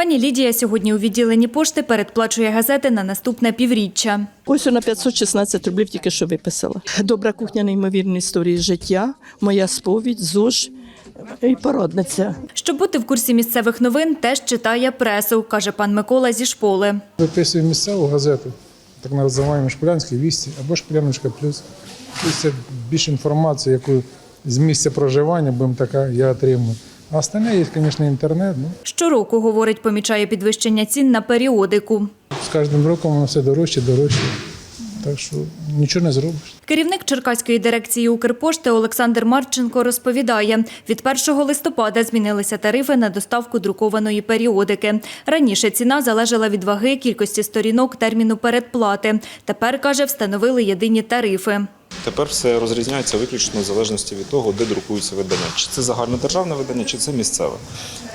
Пані Лідія сьогодні у відділенні пошти передплачує газети на наступне півріччя. Ось на 516 рублів тільки що виписала. Добра кухня, неймовірні історії життя, моя сповідь, ЗУЖ і породниця. Щоб бути в курсі місцевих новин, теж читає пресу, каже пан Микола зі школи. Виписую місцеву газету, так називаємо Шполянські вісті або Шполяночка Плюс. Це більше інформації, яку з місця проживання, будемо така, я отримую. А остальне є, звісно, інтернет. Ну, Щороку, говорить, помічає підвищення цін на періодику. з кожним роком воно все дорожче, дорожче. Так що нічого не зробиш. Керівник Черкаської дирекції Укрпошти Олександр Марченко розповідає, від 1 листопада змінилися тарифи на доставку друкованої періодики. Раніше ціна залежала від ваги, кількості сторінок, терміну передплати. Тепер, каже, встановили єдині тарифи. Тепер все розрізняється виключно в залежності від того, де друкується видання. Чи це загальнодержавне видання, чи це місцеве.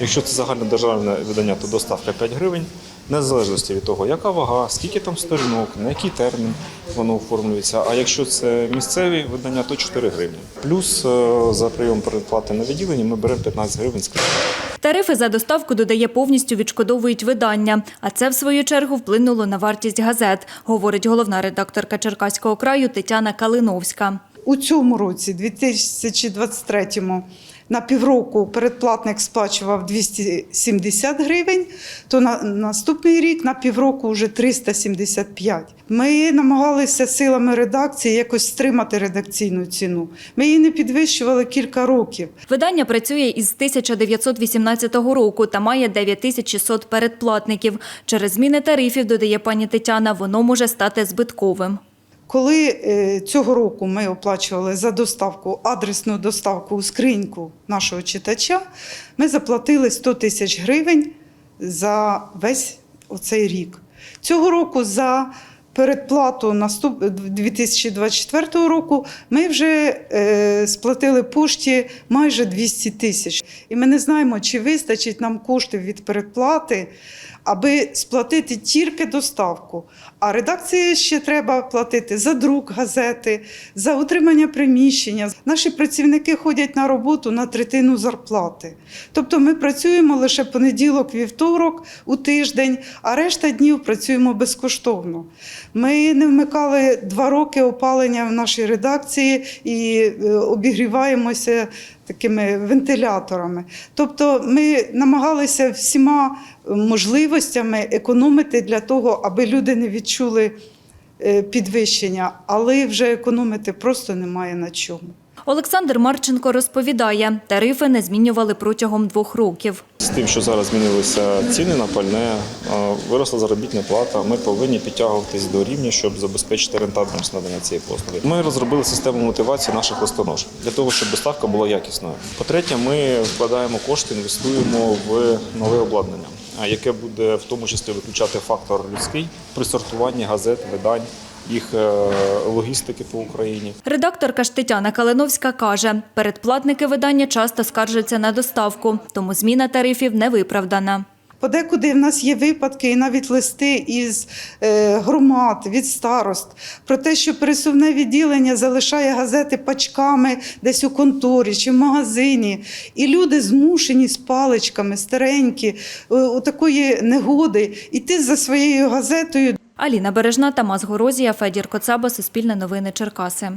Якщо це загальнодержавне видання, то доставка 5 гривень, незалежності від того, яка вага, скільки там сторінок, на який термін воно оформлюється. А якщо це місцеві видання, то 4 гривні. Плюс е, за прийом передплати на відділенні ми беремо 15 гривень з кредиту. Тарифи за доставку додає повністю відшкодовують видання, а це в свою чергу вплинуло на вартість газет, говорить головна редакторка Черкаського краю Тетяна Калиновська. У цьому році, 2023-му, на півроку передплатник сплачував 270 гривень, то на наступний рік на півроку вже 375. Ми намагалися силами редакції якось стримати редакційну ціну. Ми її не підвищували кілька років. Видання працює із 1918 року та має 9600 передплатників. Через зміни тарифів, додає пані Тетяна, воно може стати збитковим. Коли е, цього року ми оплачували за доставку, адресну доставку у скриньку нашого читача, ми заплатили 100 тисяч гривень за весь оцей рік. Цього року за передплату наступ 2024 року ми вже е, сплатили пошті майже 200 тисяч. І ми не знаємо, чи вистачить нам коштів від передплати, аби сплатити тільки доставку. А редакції ще треба платити за друк газети, за утримання приміщення. Наші працівники ходять на роботу на третину зарплати. Тобто ми працюємо лише понеділок, вівторок у тиждень, а решта днів працюємо безкоштовно. Ми не вмикали два роки опалення в нашій редакції і е, обігріваємося такими вентиляторами. Тобто ми намагалися всіма можливостями економити для того, аби люди не відчули е, підвищення, але вже економити просто немає на чому. Олександр Марченко розповідає, тарифи не змінювали протягом двох років. З тим, що зараз змінилися ціни на пальне, е, виросла заробітна плата. Ми повинні підтягуватись до рівня, щоб забезпечити рентабельність надання цієї послуги. Ми розробили систему мотивації наших листонож для того, щоб доставка була якісною. По-третє, ми вкладаємо кошти, інвестуємо в нове обладнання, яке буде в тому числі виключати фактор людський при сортуванні газет, видань, їх е, логістики по Україні. Редакторка ж Тетяна Калиновська каже, передплатники видання часто скаржаться на доставку, тому зміна тарифів не виправдана. Подекуди в нас є випадки і навіть листи із е, громад, від старост про те, що пересувне відділення залишає газети пачками десь у конторі чи в магазині. І люди змушені з паличками, старенькі, е, у такої негоди йти за своєю газетою Аліна Бережна, Тамас Горозія, Федір Коцаба, Суспільне новини Черкаси.